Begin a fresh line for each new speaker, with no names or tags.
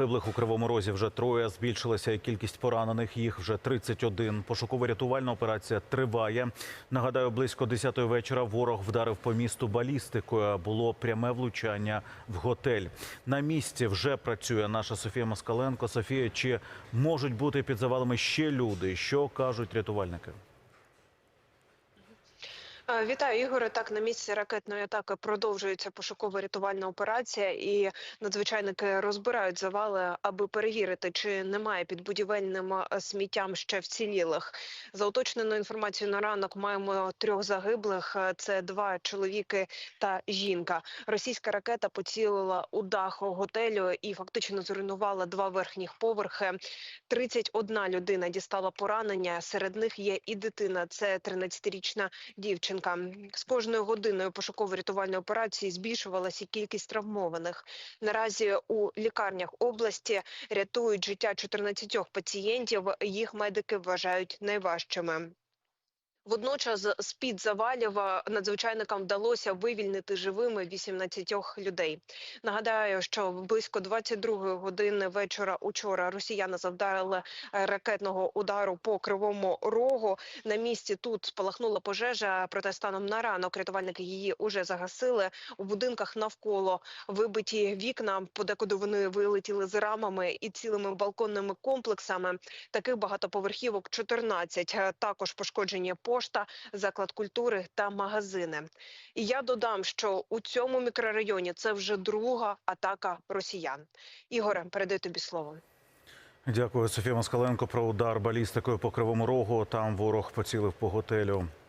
Загиблих у Кривому Розі вже троє. Збільшилася і кількість поранених. Їх вже 31. Пошуково-рятувальна операція триває. Нагадаю, близько 10-ї вечора ворог вдарив по місту балістикою. Було пряме влучання в готель. На місці вже працює наша Софія Москаленко. Софія, чи можуть бути під завалами ще люди? Що кажуть рятувальники?
Е, Вітаю, Ігоре. Так, на місці ракетної атаки продовжується пошуково-рятувальна операція, і надзвичайники розбирають завали, аби перевірити, чи немає під будівельним е, сміттям ще вцілілих. За уточненою інформацією на ранок маємо трьох загиблих: Е, це два чоловіки та жінка. Російська ракета поцілила у дах готелю і фактично зруйнувала два верхніх поверхи. 31 людина дістала поранення. Серед них є і дитина. Це 13-річна дівчинка. З кожною годиною пошуково-рятувальної операції збільшувалася кількість травмованих. Наразі у лікарнях області рятують життя 14 пацієнтів. Їх медики вважають найважчими. Водночас з під завалів е, надзвичайникам вдалося вивільнити живими 18 людей. Нагадаю, що близько 22 години вечора учора росіяни завдали е, ракетного удару по кривому рогу. На місці тут спалахнула пожежа. Проте станом на ранок рятувальники її уже загасили. У будинках навколо вибиті вікна. Подекуди вони вилетіли з рамами і цілими балконними комплексами. Таких багатоповерхівок 14. Е, Також пошкоджені пошта, заклад культури та магазини. І я додам, що у цьому мікрорайоні це вже друга атака росіян. Ігоре, передаю тобі слово.
Дякую, Софія Москаленко. Про удар балістикою по кривому рогу. Там ворог поцілив по готелю.